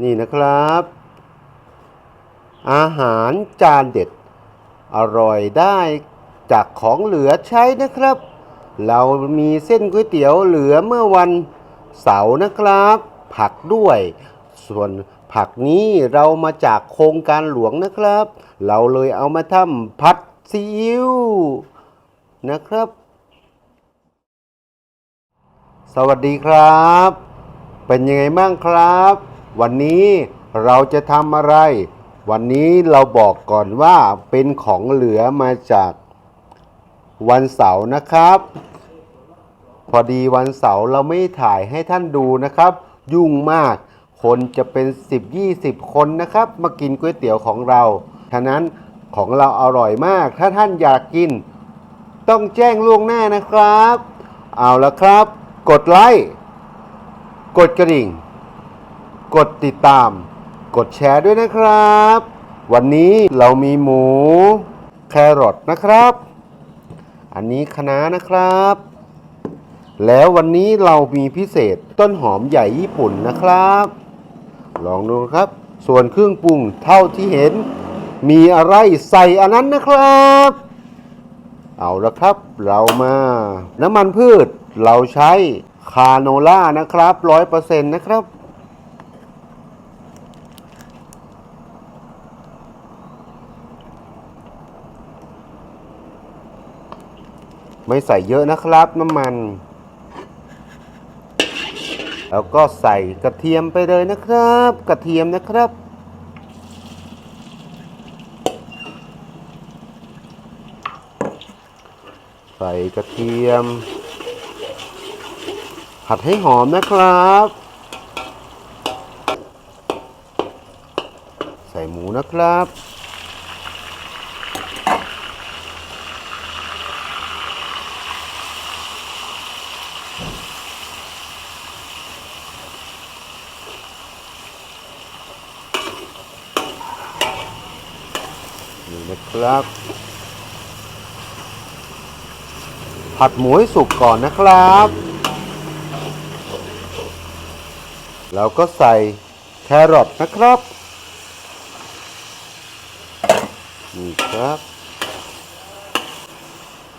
นี่นะครับ อาหารจานเด็ด อร่อยได้จากของเหลือใช้นะครับ เรามีเส้นก๋วยเตี๋ยวเหลือเมื่อวันเสาร์นะครับ ผักด้วย ส่วนผักนี้เรามาจากโครงการหลวงนะครับ เราเลยเอามาทำผัดซีอิ๊วนะครับ สวัสดีครับ เป็นยังไงบ้างครับ วันนี้เราจะทำอะไร วันนี้เราบอกก่อนว่าเป็นของเหลือมาจากวันเสาร์นะครับ พอดีวันเสาร์เราไม่ถ่ายให้ท่านดูนะครับ ยุ่งมากคนจะเป็น 10-20 คนนะครับ มากินก๋วยเตี๋ยวของเราฉะนั้นของเราอร่อยมาก ถ้าท่านอยากกิน ต้องแจ้งล่วงหน้านะครับ เอาละครับ กดไลค์ กดกระดิ่ง กดติดตาม กดแชร์ด้วยนะครับ วันนี้เรามีหมู แครอทนะครับ อันนี้คะน้านะครับ แล้ววันนี้เรามีพิเศษต้นหอมใหญ่ญี่ปุ่นนะครับ ลองดูครับ ส่วนเครื่องปรุงเท่าที่เห็น มีอะไรใส่อันนั้นนะครับ เอาละครับ เรามา น้ำมันพืชเราใช้คาโนล่านะครับร้อยเปอร์เซ็นต์นะครับ ไม่ใส่เยอะนะครับน้ำมัน แล้วก็ใส่กระเทียมไปเลยนะครับ กระเทียมนะครับ ใส่กระเทียม ผัดให้หอมนะครับ ใส่หมูนะครับ นะครับผัดหมูให้สุกก่อนนะครับ แล้วก็ใส่แครอทนะครับ นี่ครับ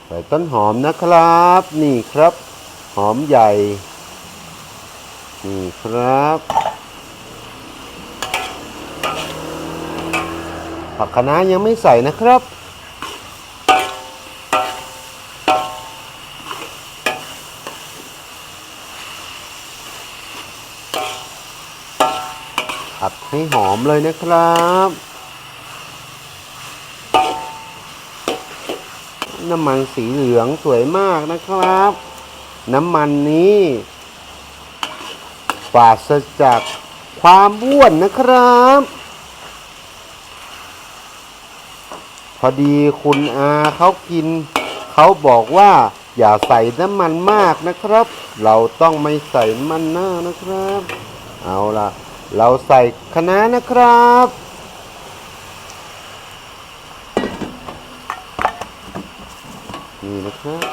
ใส่ต้นหอมนะครับ นี่ครับ หอมใหญ่ นี่ครับ ผักคะน้ายังไม่ใส่นะครับ ผัดให้หอมเลยนะครับ น้ำมันสีเหลืองสวยมากนะครับ น้ำมันนี้ปราศจากความอ้วนนะครับ พ อดีคุณอาเขากิน เขาบอกว่าอย่าใส่น้ำมันมากนะครับ เราต้องไม่ใส่มันหน้านะครับ เอาล่ะ เราใส่คะน้านะครับ นี่นะครับ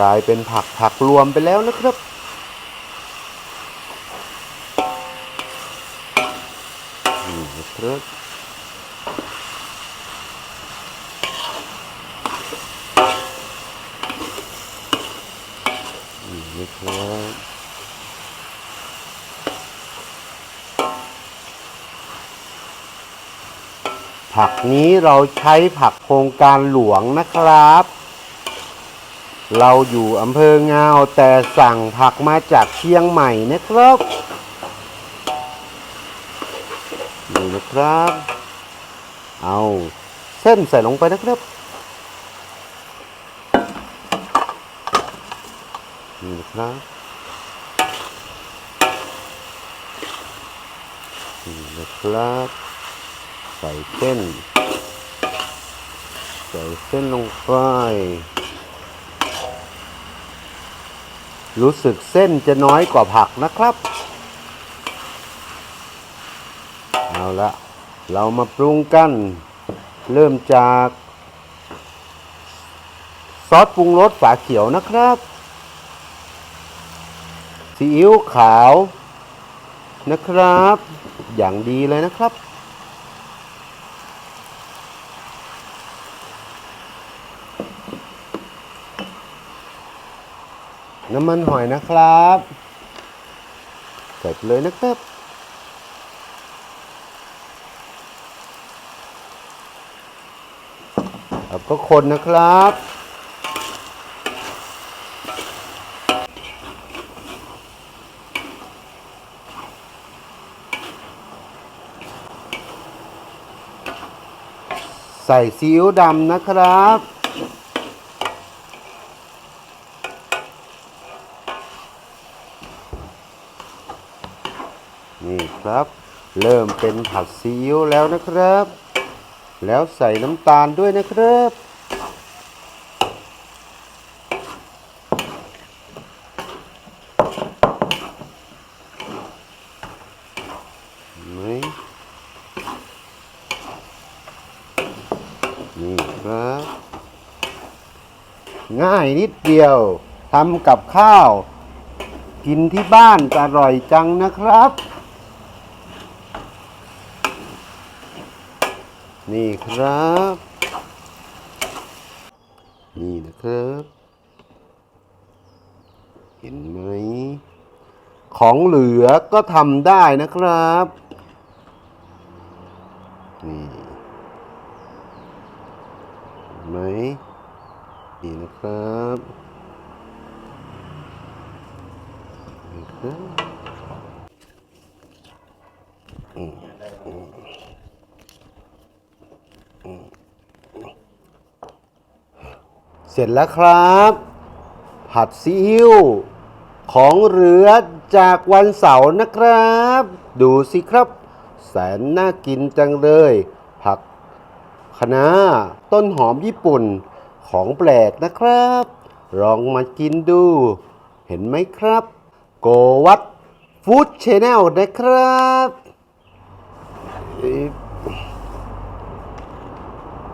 กลายเป็นผักผักรวมไปแล้วนะครับ นี่ครับนี่นะครับผักนี้เราใช้ผักโครงการหลวงนะครับ เราอยู่อำเภองาวแต่สั่งผักมาจากเชียงใหม่นะครับ นี่นะครับ เอาเส้นใส่ลงไปนะครับ นี่นะครับนี่นะครับ ใส่เส้น ใส่เส้นลงไป รู้สึกเส้นจะน้อยกว่าผักนะครับ เอาละเรามาปรุงกัน เริ่มจาก ซอสปรุงรสฝาเขียวนะครับซีอิ๊วขาวนะครับ อย่างดีเลยนะครับ น้ำมันหอยนะครับเสร็จเลยนะครับ แล้วก็คนนะครับ ใส่ซีอิ๊วดำนะครับนี่ครับ เริ่มเป็นผัดซีอิ๊วแล้วนะครับ แล้วใส่น้ำตาลด้วยนะครับ นี่ครับ ง่ายนิดเดียวทำกับข้าว กินที่บ้านจะอร่อยจังนะครับ นี่ครับ นี่นะครับ เห็นไหม ของเหลือก็ทำได้นะครับ นี่เห็นไหมนี่นะครับนี่ครับอืมอืมอืม เสร็จแล้วครับ ผัดซีอิ๊วของเหลือจากวันเสาร์นะครับ ดูสิครับ แสนน่ากินจังเลย ผักคะน้าต้นหอมญี่ปุ่นของแปลกนะครับ ลองมากินดู เห็นไหมครับ โกวัตฟู้ดชแนลนะครับ